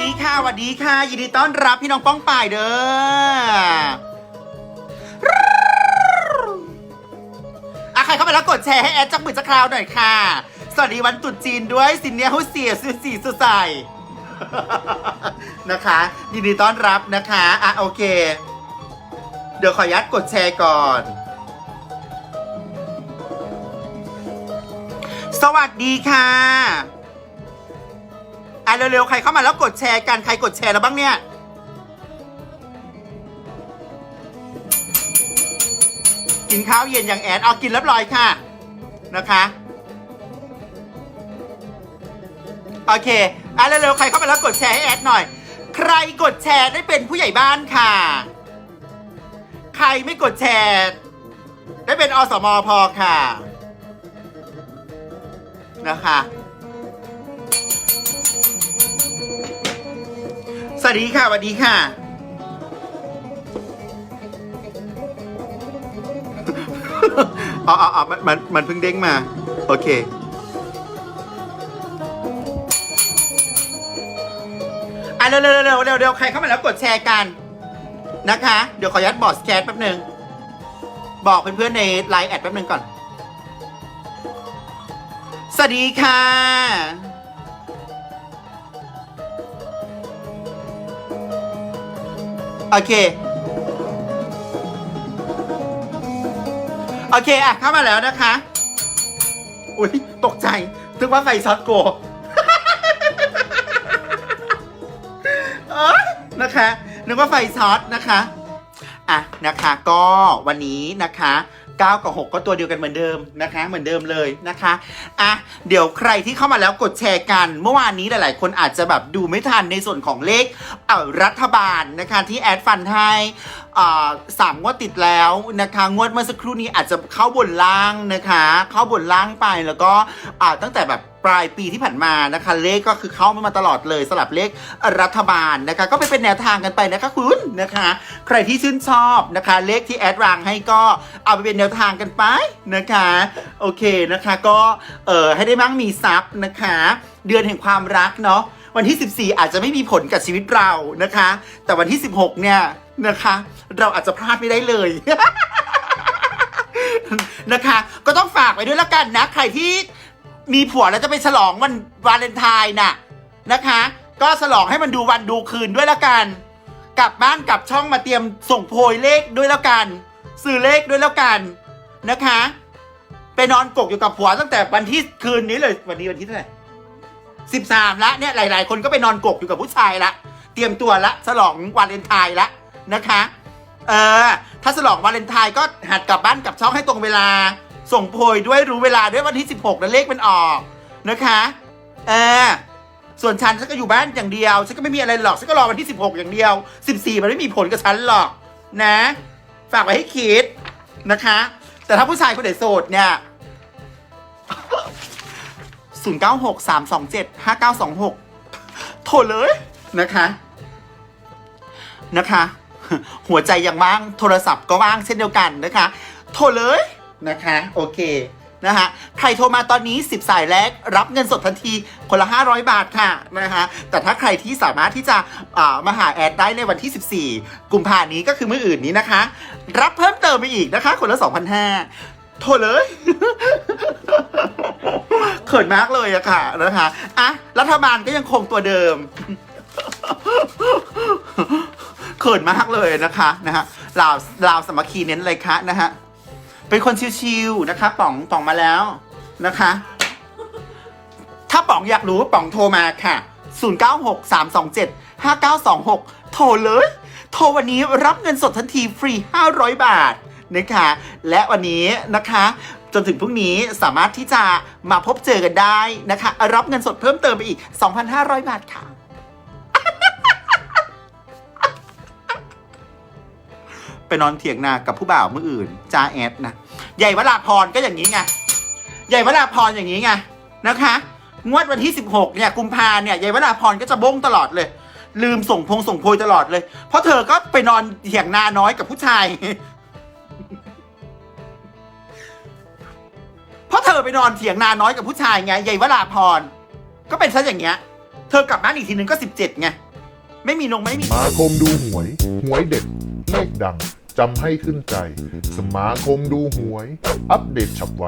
ดีค่ะสวัสดีค่ะ ยินดีต้อนรับพี่น้องป้องป่ายเด้ออะใครเข้าไปแล้วกดแชร์ให้แอดจักมือจักคราวหน่อยค่ะ สวัสดีวันตรุษจีนด้วยสินเนียฮุเสียสุสีสุใสนะคะ ยินดีต้อนรับนะคะอะโอเค เดี๋ยวขออนุญาตกดแชร์ก่อนสวัสดีค่ะ อะเร็วๆ ใครเข้ามาแล้วกดแชร์กัน ใครกดแชร์แล้วบ้างเนี่ย กินข้าวเย็นอย่างแอดเอากินเรียบร้อยค่ะ นะคะโอเคอะเร็วๆ ใครเข้ามาแล้วกดแชร์ให้แอดหน่อย ใครกดแชร์ได้เป็นผู้ใหญ่บ้านค่ะ ใครไม่กดแชร์ ได้เป็นอสมพอค่ะ นะคะ สวัสดีค่ะสวัสดีค่ะ อ๋ออ๋ออ๋อมันมันมันเพิ่งเด้งมา โอเค อะเร็วเร็วเร็วเร็วเร็วเร็วใครเข้ามาแล้วกดแชร์กัน นะคะ เดี๋ยวขอยัดบอร์ดสแคนแป๊บหนึ่ง บอกเพื่อนๆในไลน์แอดแป๊บหนึ่งก่อน สวัสดีค่ะ โอเค โอเคอะเข้ามาแล้วนะคะ อุ้ยตกใจนึกว่าไฟช็อตโกเอ้ยนะคะนึกว่าไฟช็อตนะคะ อะนะคะ ก็วันนี้นะคะ 9 กับ 6 ก็ตัวเดียวกันเหมือนเดิมนะคะ เหมือนเดิมเลยนะคะอะเดี๋ยวใครที่เข้ามาแล้วกดแชร์กัน เมื่อวานนี้หลาย ๆ คนอาจจะแบบดูไม่ทันในส่วนของเลขเอ่อรัฐบาลนะคะที่แอดฟันให้อ่าสามงวดติดแล้วนะคะงวดเมื่อสักครู่นี้อาจจะเข้าบนล่างนะคะ เข้าบนล่างไปแล้วก็ตั้งแต่แบบปลายปีที่ผ่านมานะคะเลขก็คือเข้ามาตลอดเลยสลับเลขรัฐบาลนะคะ ก็ไปเป็นแนวทางกันไปนะคะคุณนะคะ ใครที่ชื่นชอบนะคะ เลขที่แอดวางให้ก็เอาไปเป็นแนวทางกันไปนะคะ โอเคนะคะก็เออให้ได้มั่งมีทรัพย์นะคะ เดือนแห่งความรักเนาะวันที่ 14 อาจจะไม่มีผลกับชีวิตเรานะคะ แต่วันที่ 16 เนี่ยนะคะ เราอาจจะพลาดไม่ได้เลยนะคะ ก็ต้องฝากไว้ด้วยละกันนะ ใครที่มีผัวแล้วจะไปฉลองวันวาเลนไทน์น่ะนะคะ ก็ฉลองให้มันดูวันดูคืนด้วยละกัน กลับบ้านกลับช่องมาเตรียมส่งโพยเลขด้วยแล้วกัน ซื้อเลขด้วยแล้วกันนะคะ ไปนอนกกอยู่กับผัวตั้งแต่วันที่คืนนี้เลยวันนี้วันที่เท่าไหร่สิบสามละเนี่ยหลาย ๆ คนก็ไปนอนกกอยู่กับผู้ชายละ เตรียมตัวละฉลองวาเลนไทน์ละนะคะ เออ ถ้าฉลองวาเลนไทน์ก็หัดกลับบ้านกลับช่องให้ตรงเวลา ส่งโพยด้วยรู้เวลาด้วยวันที่16แล้วเลขมันออกนะคะ เออส่วนฉันฉันก็อยู่บ้านอย่างเดียวฉันก็ไม่มีอะไรหรอกฉันก็รอวันที่ 16 อย่างเดียว 14 มันไม่มีผลกับฉันหรอกนะ ฝากไว้ให้คิดนะคะ แต่ถ้าผู้ชายคนไหนโสดเนี่ย 0 9 6 3 2 7 5 9 2 6 โทรเลยนะคะนะคะ หัวใจยังว่างโทรศัพท์ก็ว่างเช่นเดียวกันนะคะ โทรเลยนะคะ โอเค นะคะใครโทรมาตอนนี้ 10 สายแรกรับเงินสดทันทีคนละ 500 บาทค่ะนะคะแต่ถ้าใครที่สามารถที่จะามาหาแอดได้ในวันที่ 14 กุมภานี้ก็คือมื้ออื่นนี้นะคะ รับเพิ่มเติมไปอีกนะคะ คนละ 2,500 โทรเลยเขินมากเลยอะค่ะนะคะอะรัฐบาลก็ยังคงตัวเดิมเขินมากเลยนะคะนะฮะลาวลาวสมัคคีเน้นอะไรคะนะฮะ เป็นคนชิวๆนะคะ ป๋องป๋องมาแล้วนะคะ ถ้าป๋องอยากรู้ป๋องโทรมาค่ะ 096 327 5926 โทรเลย โทรวันนี้รับเงินสดทันทีฟรี 500 บาทนะคะ และวันนี้นะคะ จนถึงพรุ่งนี้สามารถที่จะมาพบเจอกันได้นะคะ รับเงินสดเพิ่มเติมไปอีก 2,500 บาทค่ะ ไปนอนเถียงนากับผู้บ่าวมืออื่นจ้าแอดนะใหญ่วราพรก็อย่างนี้ไงใหญ่วราพรอย่างนี้ไงนะคะ งวดวันที่ 16เนี่ยกุมภาเนี่ยยายวราพรก็จะบงตลอดเลย ลืมส่งพงส่งโพยตลอดเลย เพราะเธอก็ไปนอนเถียงนาน้อยกับผู้ชาย เพราะเธอไปนอนเถียงนาน้อยกับผู้ชายไงยายวราพรก็เป็นซะอย่างเงี้ย เธอกลับบ้านอีกทีนึงก็ 17ไงไม่มีนงไม่มี มาคมดูหวย หวยเด็ดเลขดัง จำให้ขึ้นใจ สมาคมดูหวย อัปเดตฉับไว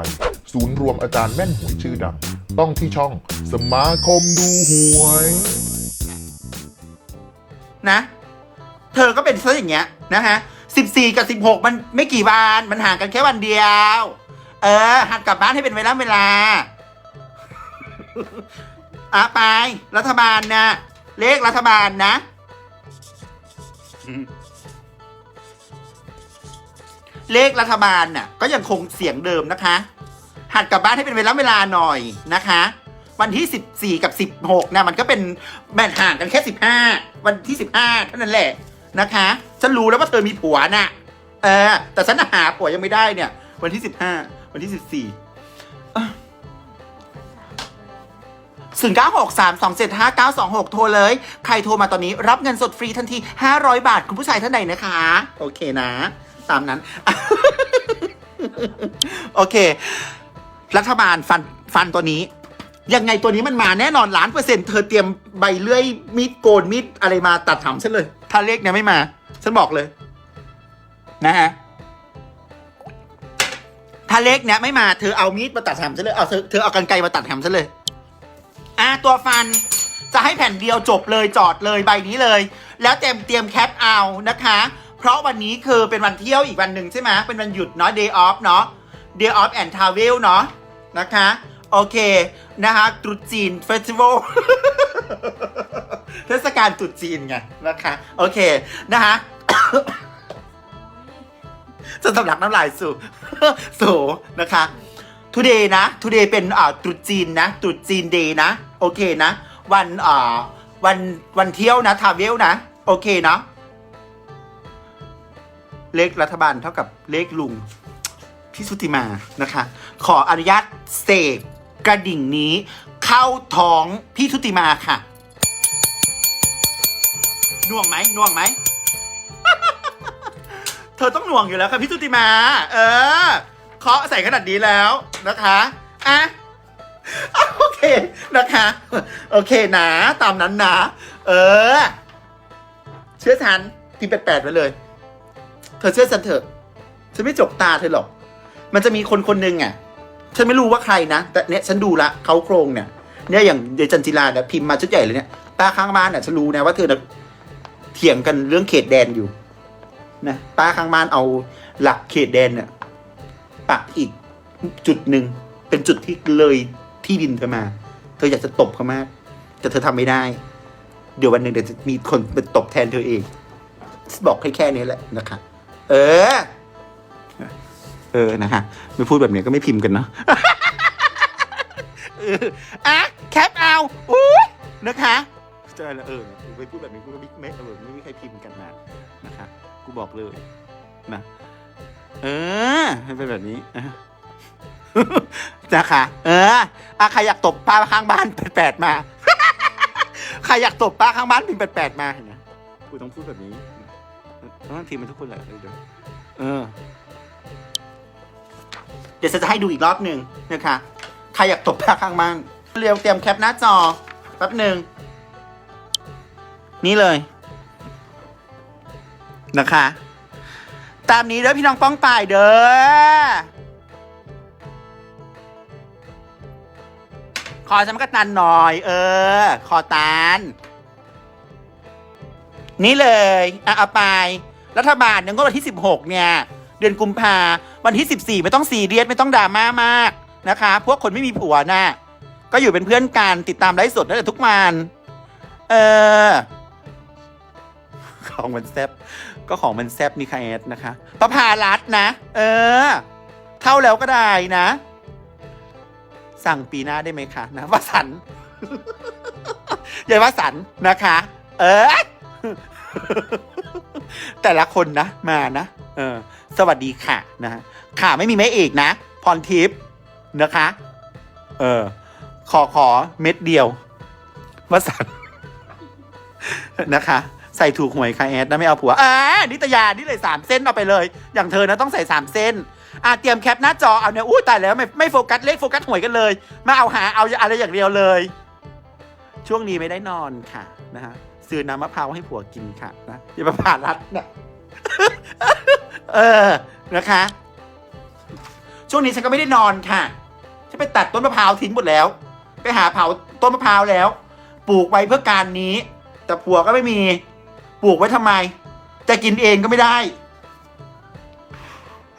ศูนย์รวมอาจารย์แม่นหวยชื่อดัง ต้องที่ช่องสมาคมดูหวย นะ เธอก็เป็นซะอย่างเงี้ยนะฮะสิบสี่กับสิบหกมันไม่กี่วันมันห่างกันแค่วันเดียว เออ หัดกลับบ้านให้เป็นเวลาเวลาอะไป รัฐบาลนะ เลขรัฐบาลนะ เลขรัฐบาลน่ะก็ยังคงเสียงเดิมนะคะ หัดกลับบ้านให้เป็นเวลาเวลาหน่อยนะคะ วันที่สิบสี่กับสิบหกนะมันก็เป็นแบ่งห่างกันแค่สิบห้าวันที่สิบห้าเท่านั้นแหละนะคะฉันรู้แล้วว่าเธอมีผัวน่ะเออ แต่ฉันหาผัวยังไม่ได้เนี่ย วันที่สิบห้าวันที่สิบสี่ศูนย์เก้าหกสามสองเจ็ดห้าเก้าสองหกโทรเลย ใครโทรมาตอนนี้รับเงินสดฟรีทันทีห้าร้อยบาท คุณผู้ชายท่านใดนะคะ โอเคนะ ตามนั้น โอเค รัฐบาลฟันฟันตัวนี้ ยังไงตัวนี้มันมาแน่นอนล้านเปอร์เซ็นต์เธอเตรียมใบเลื่อยมีดโกนมีดอะไรมาตัดถามฉันเลย ถ้าเลขเนี้ยไม่มา ฉันบอกเลย นะฮะถ้าเลขเนี้ยไม่มาเธอเอามีดมาตัดแหมฉันเลย เอาเธอเธอเอากันไกรมาตัดแหมฉันเลย อะตัวฟันจะให้แผ่นเดียวจบเลยจอดเลยใบนี้เลย แล้วเตรียมเตรียมแคปเอานะคะ เพราะวันนี้คือเป็นวันเที่ยวอีกวันหนึ่งใช่ไหมเป็นวันหยุดเนาะ day off เนาะ day off and travel เนาะนะคะ โอเคนะคะตรุษจีนเฟสติวัลเทศกาลตรุษจีนไงนะคะ โอเคนะคะจะสำลักน้ำลายสู่สู่นะคะ today นะ today เป็นอ่าตรุษจีนนะตรุษจีน day นะ โอเคนะ วันอ่าวันวันเที่ยวนะทาเวลนะ โอเคเนาะ เลขรัฐบาลเท่ากับเลขลุงพี่สุติมานะคะ ขออนุญาตเสกกระดิ่งนี้ เข้าท้องพี่สุติมาค่ะน่วงไหมน่วงไหม เธอต้องน่วงอยู่แล้วค่ะพี่สุติมา เออเคาะใส่ขนาดนี้แล้วนะคะอะโอเคนะคะ โอเคนะตามนั้นนะ เออ เชื่อฉันทีแปดแปดไปเลย เธอเชื่อฉันเถอะ ฉันไม่จกตาเธอหรอก มันจะมีคนคนหนึ่งอะ ฉันไม่รู้ว่าใครนะ แต่เนี้ยฉันดูละเขาโครงเนี่ย เนี่ยอย่างเดจันจิลาเนี่ยพิมพ์มาชุดใหญ่เลยเนี่ย ป้าข้างบ้านเนี่ยฉันรู้นะว่าเธอน่ะเถียงกันเรื่องเขตแดนอยู่ นะ ป้าข้างบ้านเอาหลักเขตแดนเนี่ยปักอีกจุดหนึ่ง เป็นจุดที่เลยที่ดินเธอมา เธออยากจะตบเขามาก แต่เธอทำไม่ได้ เดี๋ยววันหนึ่งเดี๋ยวจะมีคนเป็นตบแทนเธอเอง บอกแค่แค่นี้แหละนะคะ เออ เออนะฮะไม่พูดแบบนี้ก็ไม่พิมพ์กันเนาะเอออะแคปเอาอู้นะคะเจอแล้วเออไปพูดแบบนี้กูก็ไม่ไม่เออไม่มีใครพิมพ์กันมานะคะกูบอกเลยนะเออให้เป็นแบบนี้อะนะคะเอออะใครอยากตบป้าข้างบ้านแปดๆมา ใครอยากตบป้าข้างบ้านพิมพ์แปดๆมาเห็นไหมกูต้องพูดแบบนี้ ต้งทีมมันทุกคนแหละเออเดี๋ยวเออ เดี๋ยวจะให้ดูอีกรอบหนึ่งนะคะใครอยากตบป้าข้างบ้านเร็วเตรียมแคปหน้าจอแป๊บหนึ่งนี่เลย นะคะ ตามนี้เด้อพี่น้องป้องป่ายเด้อขอสำกัดตันหน่อย เออ ขอตานนี่เลย อะ เอาไป รัฐบาลเนี่ยก็วันที่ 16 เนี่ย เดือนกุมภาวันที่ 14 ไม่ต้องซีเรียสไม่ต้องดราม่ามากนะคะ พวกคนไม่มีผัวน่ะก็อยู่เป็นเพื่อนกันติดตามไลฟ์สดได้ทุกวันเออของมันแซบก็ของมันแซบนี่ค่ะแอดนะคะประภารัตนะ เออเข้าแล้วก็ได้นะ สั่งปีหน้าได้ไหมคะนะวสันยายวสันนะคะ เออ แต่ละคนนะมานะ เออ สวัสดีค่ะนะค่ะไม่มีแม่เอกนะ พรทิพย์นะคะ เออ ขอขอเม็ดเดียววสันนะคะ ใส่ถูกหวยค่ะแอดนะไม่เอาผัวอ่านิตยานี่เลยสามเส้นเอาไปเลย อย่างเธอนะต้องใส่สามเส้นอะเตรียมแคปหน้าจอเอาเนี่ยอุ้ยตายแล้วไม่ไม่โฟกัสเลขโฟกัสหวยกันเลย มาเอาหาเอาอะไรอย่างเดียวเลย ช่วงนี้ไม่ได้นอนค่ะนะฮะ ซื้อน้ำมะพร้าวให้ผัวกินค่ะนะอย่ามาผ่ารัดนะเออนะคะ ช่วงนี้ฉันก็ไม่ได้นอนค่ะฉันไปตัดต้นมะพร้าวทิ้งหมดแล้ว ไปหาเผาต้นมะพร้าวแล้ว ปลูกไว้เพื่อการนี้ แต่ผัวก็ไม่มี ปลูกไว้ทำไม จะกินเองก็ไม่ได้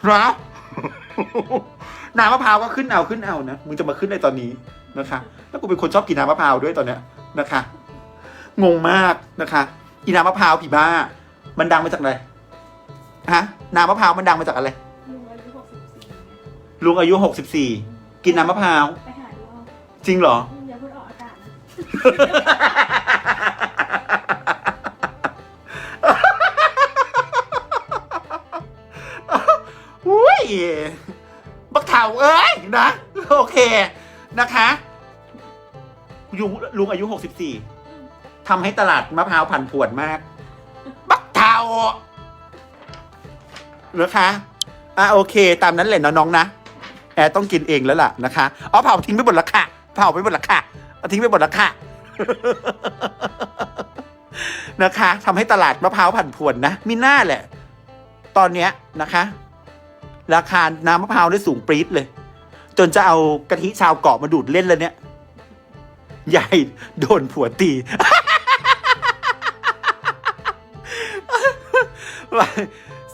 นะน้ำมะพร้าวก็ขึ้นเอาขึ้นเอานะมึงจะมาขึ้นในตอนนี้นะคะ แล้วกูเป็นคนชอบกินน้ำมะพร้าวด้วยตอนเนี้ยนะคะ งงมากนะคะอีน้ำมะพร้าวผีบ้า มันดังมาจากอะไรฮะน้ำมะพร้าวมันดังมาจากอะไรลุงอายุหกสิบสี่ลุงอายุหกสิบสี่กินน้ำมะพร้าวไปหาดูเอาจริงเหรอ อย่าพูดออกอากาศนะอุ้ยบักเถาเอ้ยนะ โอเคนะคะลุงลุงอายุหกสิบสี่ ทำให้ตลาดมะพร้าวผันผวนมาก บักเถานะคะอะโอเค ตามนั้นแหละน้องๆนะ แอร์ต้องกินเองแล้วล่ะนะคะอ๋อเผาทิ้งไปหมดละค่ะ เผาไปหมดละค่ะเอาทิ้งไปหมดละค่ะ นะคะทำให้ตลาดมะพร้าวผันผวนนะมีหน้าแหละ ตอนเนี้ยนะคะ ราคาน้ำมะพร้าวได้สูงปรี๊ดเลย จนจะเอากะทิชาวเกาะมาดูดเล่นแล้วเนี่ย ใหญ่โดนผัวตี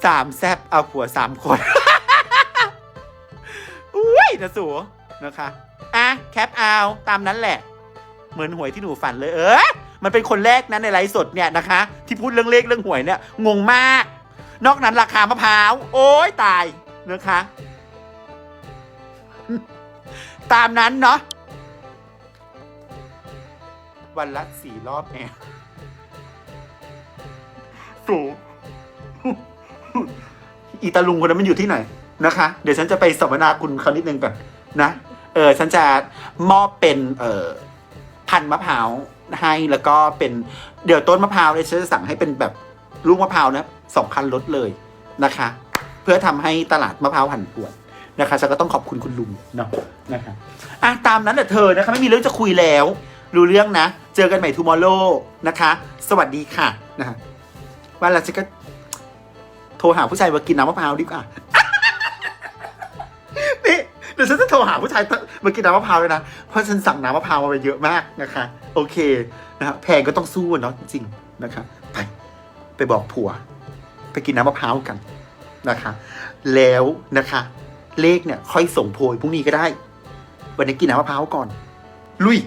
สามแซบเอาผัวสามคนอุ้ยนะสูนะคะอะแคปเอาตามนั้นแหละ เหมือนหวยที่หนูฝันเลยเออมันเป็นคนแรกนะในไลฟ์สดเนี่ยนะคะ ที่พูดเรื่องเลขเรื่องหวยเนี่ยงงมาก นอกนั้นราคามะพร้าว โอ้ยตายนะคะ ตามนั้นเนาะวันละสี่รอบแอ อีตาลุงคนนั้นมันอยู่ที่ไหนนะคะ เดี๋ยวฉันจะไปสัมมนาคุณเขานิดนึงก่อนนะเออฉันจะมอบเป็นเอ่อพันมะพร้าวให้แล้วก็เป็นเดี๋ยวต้นมะพร้าวเนี่ยฉันจะสั่งให้เป็นแบบลูกมะพร้าวนะสองคันรถเลยนะคะ เพื่อทำให้ตลาดมะพร้าวหันปวดนะคะฉันก็ต้องขอบคุณคุณลุงเนาะนะคะอะตามนั้นแหละเธอนะคะไม่มีเรื่องจะคุยแล้ว รู้เรื่องนะ เจอกันใหม่ทูมอร์โลนะคะ สวัสดีค่ะนะคะว่าแล้วฉันก็ โทรหาผู้ชายมากินน้ำมะพร้าวดีกว่านี่เดี๋ยวฉันจะโทรหาผู้ชายมากินน้ำมะพร้าวเลยนะ เพราะฉันสั่งน้ำมะพร้าวมาไปเยอะมากนะคะ โอเคนะครับแพงก็ต้องสู้เนาะจริงๆนะคะ ไปไปบอกผัว ไปกินน้ำมะพร้าวกันนะคะ แล้วนะคะ เลขเนี่ยค่อยส่งโพยพรุ่งนี้ก็ได้ วันนี้กินน้ำมะพร้าวก่อน ลุย